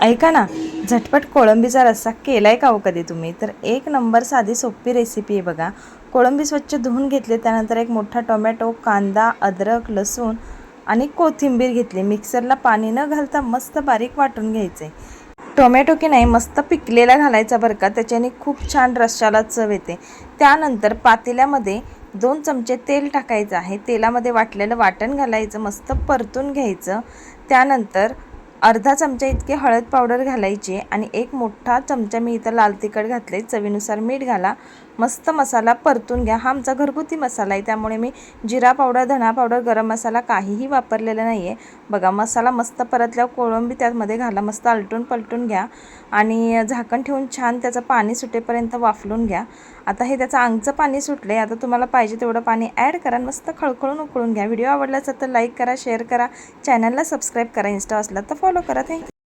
ऐका ना झटपट कोळंबीचा रस्सा केलाय का हो कधी तुम्ही? तर एक नंबर साधी सोपी रेसिपी आहे बघा. कोळंबी स्वच्छ धुवून घेतले त्यानंतर एक मोठा टोमॅटो कांदा अद्रक लसूण आणि कोथिंबीर घेतली. मिक्सरला पाणी न घालता मस्त बारीक वाटून घ्यायचे. टोमॅटो की नाही मस्त पिकलेला घालायचा बरं का त्याच्याने खूप छान रश्शाला चव येते. त्यानंतर पातेल्यामध्ये दोन चमचे तेल टाकायचं आहे. तेलामध्ये वाटलेलं वाटण घालायचं मस्त परतून घ्यायचं. त्यानंतर अर्धा चमचा इतके हळद पावडर घालायची आणि एक मोठा चमचा मी इथं लाल तिखट घातले चवीनुसार मीठ घाला. मस्त मसाला परतून घ्या. हा आमचा घरगुती मसाला आहे. त्यामुळे मी जिरा पावडर धना पावडर गरम मसाला काहीही वापरलेला नाही आहे बघा मसाला मस्त परतल्यावर कोळंबी त्यामध्ये घाला. मस्त आलटून पलटून घ्या. आणि झाकण ठेवून छान त्याचं पाणी सुटेपर्यंत वाफलून घ्या. आता हे त्याचं अंगचं पाणी सुटले आता तुम्हाला पाहिजे तेवढं पाणी ॲड करा आणि मस्त खळखळून उकळून घ्या. व्हिडिओ आवडला असेल तर लाईक करा शेअर करा. चॅनलला सबस्क्राईब करा. इन्स्टा असला तर फॉलो करा. थँक्यू.